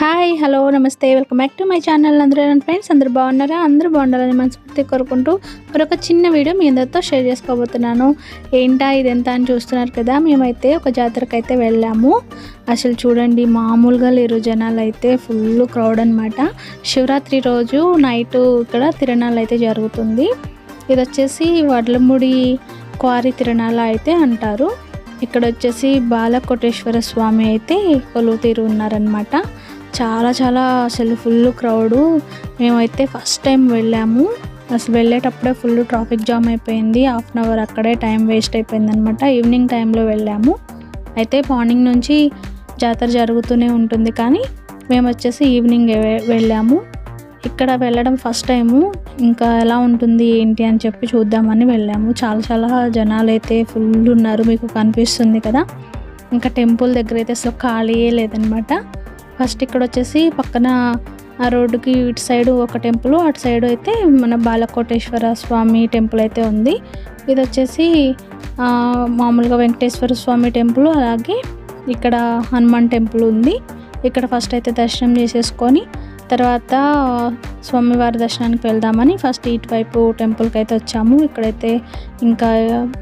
Hi hello నమస్తే welcome back to my channel అందరూ friends అందరూ బాగున్నారా? అందరూ బాగుండాలని మనస్ఫూర్తి కోరుకుంటూ మరొక చిన్న వీడియో మీ అందరితో షేర్ చేసుకోబోతున్నాను. ఏంటా ఇదెంత అని చూస్తున్నారు కదా మేమైతే ఒక జాతరకు అయితే వెళ్ళాము. అసలు చూడండి మామూలుగా లేరు జనాలు అయితే ఫుల్ క్రౌడ్ అనమాట శివరాత్రి రోజు నైట్ ఇక్కడ తిరణాలు అయితే జరుగుతుంది. ఇది వచ్చేసి వడ్లముడి క్వారీ తిరణాల అయితే అంటారు. ఇక్కడ వచ్చేసి బాలకోటేశ్వర స్వామి అయితే కొలువు తీరు ఉన్నారనమాట చాలా చాలా అసలు ఫుల్ క్రౌడు మేమైతే ఫస్ట్ టైం వెళ్ళాము. అసలు వెళ్ళేటప్పుడే ఫుల్ ట్రాఫిక్ జామ్ అయిపోయింది. హాఫ్ అన్ అవర్ అక్కడే టైం వేస్ట్ అయిపోయింది అనమాట ఈవినింగ్ టైంలో వెళ్ళాము. అయితే మార్నింగ్ నుంచి జాతర జరుగుతూనే ఉంటుంది కానీ మేము వచ్చేసి ఈవినింగ్ వెళ్ళాము. ఇక్కడ వెళ్ళడం ఫస్ట్ టైము ఇంకా ఎలా ఉంటుంది ఏంటి అని చెప్పి చూద్దామని వెళ్ళాము. చాలా చాలా జనాలు అయితే ఫుల్ ఉన్నారు. మీకు కనిపిస్తుంది కదా. ఇంకా టెంపుల్ దగ్గర అయితే అసలు ఖాళీయే లేదనమాట ఫస్ట్ ఇక్కడ వచ్చేసి పక్కన ఆ రోడ్డుకి ఇటు సైడ్ ఒక టెంపుల్ అటు సైడ్ అయితే మన బాలకోటేశ్వర స్వామి టెంపుల్ అయితే ఉంది. ఇది వచ్చేసి మామూలుగా వెంకటేశ్వర స్వామి టెంపుల్ అలాగే ఇక్కడ హనుమాన్ టెంపుల్ ఉంది. ఇక్కడ ఫస్ట్ అయితే దర్శనం చేసేసుకొని తర్వాత స్వామివారి దర్శనానికి వెళ్దామని ఫస్ట్ ఇటువైపు టెంపుల్కి అయితే వచ్చాము. ఇక్కడైతే ఇంకా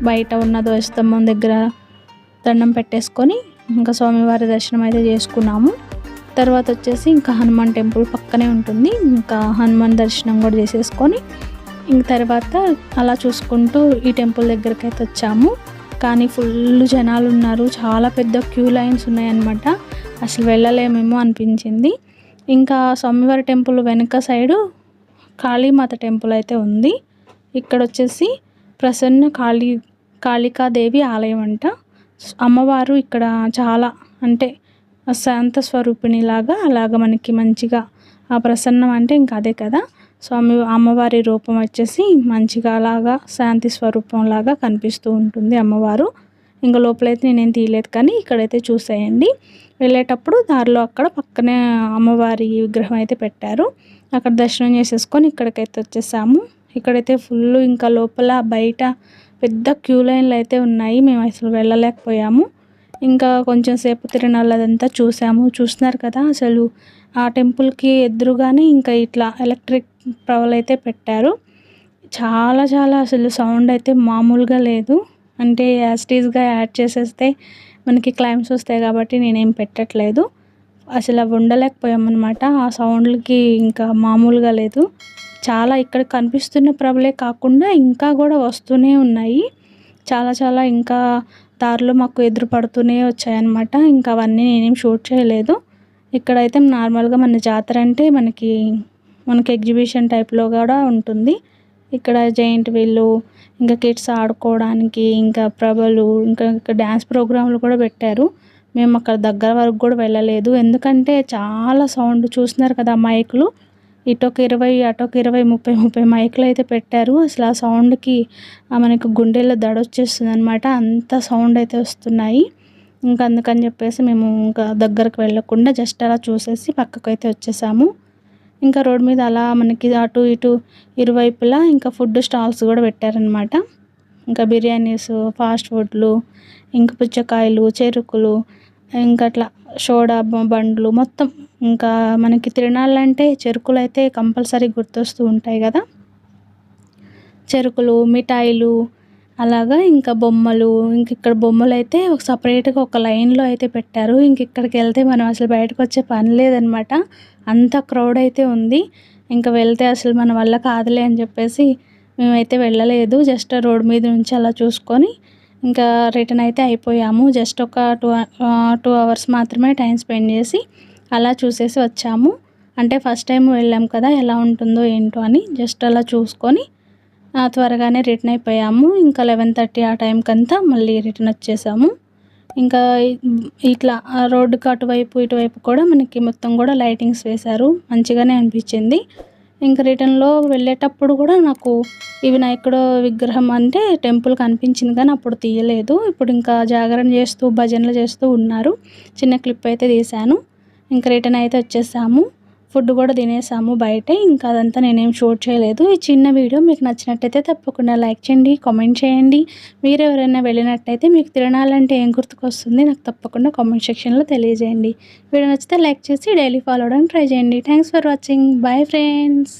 బయట ఉన్న ధ్వజస్తంభం దగ్గర దండం పెట్టేసుకొని ఇంకా స్వామివారి దర్శనం అయితే చేసుకున్నాము. తర్వాత వచ్చేసి ఇంకా హనుమాన్ టెంపుల్ పక్కనే ఉంటుంది. ఇంకా హనుమాన్ దర్శనం కూడా చేసేసుకొని ఇంక తర్వాత అలా చూసుకుంటూ ఈ టెంపుల్ దగ్గరికి అయితే వచ్చాము. కానీ ఫుల్ జనాలు ఉన్నారు. చాలా పెద్ద క్యూ లైన్స్ ఉన్నాయన్నమాట. అసలు వెళ్ళలేమేమో అనిపించింది. ఇంకా స్వామివారి టెంపుల్ వెనుక సైడు కాళీమాత టెంపుల్ అయితే ఉంది. ఇక్కడ వచ్చేసి ప్రసన్న కాళీ కాళికాదేవి ఆలయం అంట. అమ్మవారు ఇక్కడ చాలా అంటే శాంత స్వరూపిణిలాగా అలాగ మనకి మంచిగా ఆ ప్రసన్నం అంటే ఇంకా అదే కదా. స్వామి అమ్మవారి రూపం వచ్చేసి మంచిగా అలాగా శాంతి స్వరూపం లాగా కనిపిస్తూ ఉంటుంది అమ్మవారు. ఇంకా లోపలైతే నేనేం తీయలేదు కానీ ఇక్కడైతే చూసేయండి. వెళ్ళేటప్పుడు దారిలో అక్కడ పక్కనే అమ్మవారి విగ్రహం అయితే పెట్టారు. అక్కడ దర్శనం చేసేసుకొని ఇక్కడికైతే వచ్చేసాము. ఇక్కడైతే ఫుల్ ఇంకా లోపల బయట పెద్ద క్యూ లైన్లు అయితే ఉన్నాయి. మేము అసలు వెళ్ళలేకపోయాము. ఇంకా కొంచెం సేపు తిరణాలు అదంతా చూసాము. చూస్తున్నారు కదా అసలు ఆ టెంపుల్కి ఎదురుగానే ఇంకా ఇట్లా ఎలక్ట్రిక్ ప్రవల్ అయితే పెట్టారు. చాలా చాలా అసలు సౌండ్ అయితే మామూలుగా లేదు. అంటే యాస్టీస్గా యాడ్ చేసేస్తే మనకి క్లైమ్స్ వస్తాయి కాబట్టి నేనేం పెట్టట్లేదు. అసలు అవి ఉండలేకపోయామన్నమాట. ఆ సౌండ్లకి ఇంకా మామూలుగా లేదు. చాలా ఇక్కడ కనిపిస్తున్న ప్రబలే కాకుండా ఇంకా కూడా వస్తూనే ఉన్నాయి. చాలా చాలా ఇంకా దారిలో మాకు ఎదురు పడుతూనే వచ్చాయన్నమాట. ఇంకా అవన్నీ నేనేం షూట్ చేయలేదు. ఇక్కడైతే నార్మల్గా మన జాతర అంటే మనకి మనకి ఎగ్జిబిషన్ టైప్లో కూడా ఉంటుంది. ఇక్కడ జైంట్ వీళ్ళు ఇంకా కిడ్స్ ఆడుకోవడానికి ఇంకా ప్రభలు ఇంకా ఇంకా డ్యాన్స్ ప్రోగ్రాంలు కూడా పెట్టారు. మేము అక్కడ దగ్గర వరకు కూడా వెళ్ళలేదు. ఎందుకంటే చాలా సౌండ్ చూస్తున్నారు కదా మైకులు. ఇటొక ఇరవై అటొక ఇరవై ముప్పై ముప్పై మైకులు అయితే పెట్టారు. అసలు ఆ సౌండ్కి మనకు గుండెల్లో దడొచ్చేస్తుంది అనమాట అంత సౌండ్ అయితే వస్తున్నాయి. ఇంకా అందుకని చెప్పేసి మేము ఇంకా దగ్గరకు వెళ్ళకుండా జస్ట్ అలా చూసేసి పక్కకు అయితే వచ్చేసాము. ఇంకా రోడ్ మీద అలా మనకి అటు ఇటు ఇరువైపులా ఇంకా ఫుడ్ స్టాల్స్ కూడా పెట్టారనమాట ఇంకా బిర్యానీస్ ఫాస్ట్ ఫుడ్లు ఇంకా పుచ్చకాయలు చెరుకులు ఇంకా అట్లా సోడా బండ్లు మొత్తం ఇంకా మనకి తిరణాలంటే చెరుకులు అయితే కంపల్సరీ గుర్తొస్తూ ఉంటాయి కదా. చెరుకులు మిఠాయిలు అలాగా ఇంకా బొమ్మలు ఇంక ఇక్కడ బొమ్మలు అయితే ఒక సపరేట్గా ఒక లైన్లో అయితే పెట్టారు. ఇంక ఇక్కడికి వెళ్తే మనం అసలు బయటకు వచ్చే పని లేదనమాట. అంత క్రౌడ్ అయితే ఉంది. ఇంకా వెళ్తే అసలు మన వల్ల కాదులే అని చెప్పేసి మేమైతే వెళ్ళలేదు. జస్ట్ రోడ్ మీద నుంచి అలా చూసుకొని ఇంకా రిటర్న్ అయితే అయిపోయాము. జస్ట్ ఒక టూ టూ అవర్స్ మాత్రమే టైం స్పెండ్ చేసి అలా చూసేసి వచ్చాము. అంటే ఫస్ట్ టైం వెళ్ళాం కదా ఎలా ఉంటుందో ఏంటో అని జస్ట్ అలా చూసుకొని త్వరగానే రిటర్న్ అయిపోయాము. ఇంకా లెవెన్ థర్టీ ఆ టైంకి అంతా మళ్ళీ రిటర్న్ వచ్చేసాము. ఇంకా ఇట్లా రోడ్డుకి అటువైపు ఇటువైపు కూడా మనకి మొత్తం కూడా లైటింగ్స్ వేశారు. మంచిగానే అనిపించింది. ఇంకా రిటర్న్లో వెళ్ళేటప్పుడు కూడా నాకు ఈ వినాయకుడు విగ్రహం అంటే టెంపుల్ కనిపించింది కానీ అప్పుడు తీయలేదు. ఇప్పుడు ఇంకా జాగరణ చేస్తూ భజనలు చేస్తూ ఉన్నారు. చిన్న క్లిప్ అయితే తీశాను. ఇంకా రిటర్న్ అయితే వచ్చేసాము. ఫుడ్ కూడా తినేసాము బయటే. ఇంకా అదంతా నేనేం షూట్ చేయలేదు. ఈ చిన్న వీడియో మీకు నచ్చినట్టయితే తప్పకుండా లైక్ చేయండి కామెంట్ చేయండి. మీరు ఎవరైనా వెళ్ళినట్టయితే మీకు తిరణాలంటే ఏం గుర్తుకొస్తుంది నాకు తప్పకుండా కామెంట్ సెక్షన్లో తెలియజేయండి. వీడియో నచ్చితే లైక్ చేసి డైలీ ఫాలో అవ్వడానికి ట్రై చేయండి. Thanks for watching. Bye friends.